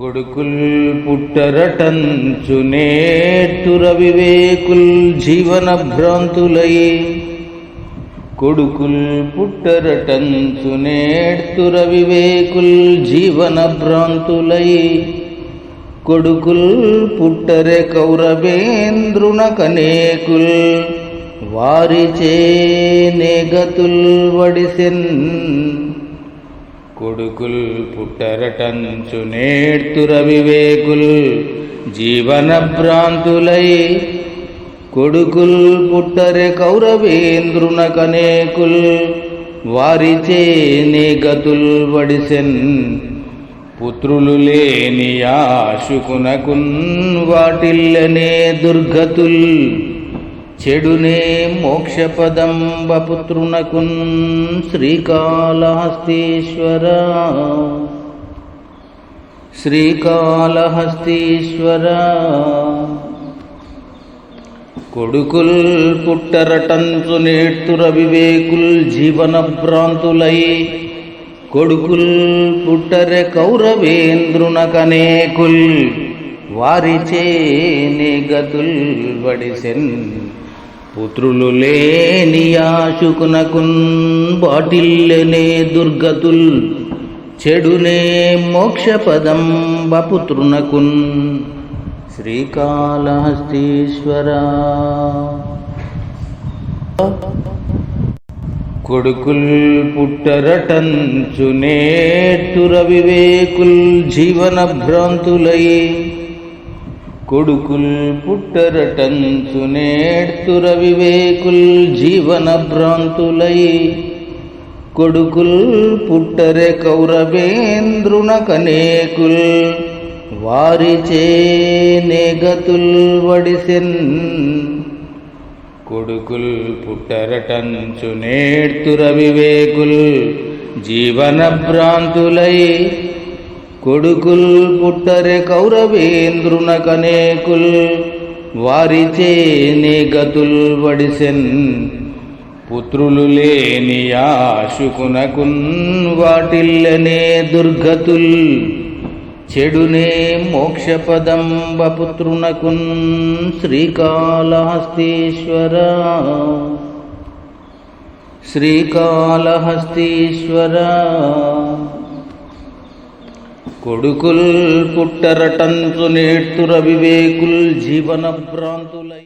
కొడుకుల్ పుట్టరటంచునేట్టుర వివేకుల్ జీవన భ్రాంతులై కొడుకుల్ పుట్టరటంచునేట్టుర వివేకుల్ జీవన భ్రాంతులై కొడుకుల్ పుట్టరే కౌరవేంద్రున కనేకుల్ వారిచే నెగతుల్ వడిసెన్ కొడుకుల్ పుట్టరటంచు నేర్తుర వివేకుల్ జీవన భ్రాంతులై కొడుకుల్ పుట్టరే కౌరవేంద్రున కనేకుల్ వారిచే గతుల్ వడిసెన్ పుత్రులు లేని ఆశుకునకున్ వాటిల్లనే దుర్గతుల్ చెడునే మోక్షపదంబపుత్రునకున్ శ్రీకాళహస్తీశ్వర. శ్రీకాళహస్తీశ్వర. కొడుకుల్ పుట్టరటంచు నేర్తుర వివేకుల్ జీవన భ్రాంతులై కొడుకుల్ పుట్టరె కౌరవేంద్రునకనేకుల్ వారిచే నిగతుల్ వడిసెన్. పుత్రులు లేని ఆశుకునకున్ బాటిల్లనే దుర్గతుల్ చెడునే మోక్షపదం బపుత్రునకున్ శ్రీకాళహస్తీశ్వర. కొడుకుల్ పుట్టరటంచునే తుర వివేకుల్ జీవన భ్రాంతులై కొడుకుల్ పుట్టరటంచు నేర్తుర వివేకుల్ జీవన భ్రాంతులై. కొడుకుల్ పుట్టరే కౌరవేంద్రునకనేకుల్ వారిచే నెగతుల్ వడిసెన్. కొడుకుల్ పుట్టరటంచు నేర్తుర వివేకుల్ జీవన భ్రాంతులై. కొడుకుల్ పుట్టరే కౌరవేంద్రునకనేకుల్ కనేకుల్ వారిచే గతుల్ వడిసెన్. పుత్రులు లేని ఆశుకునకున్ వాటిల్లనే దుర్గతుల్. చెడునే మోక్షపదం బపుత్రునకున్ శ్రీకాళహస్తీశ్వర. శ్రీకాళహస్తీశ్వర. కొడుకుల్ పుట్టరటంచు నేర్తుర వివేకుల్ జీవన భ్రాంతులై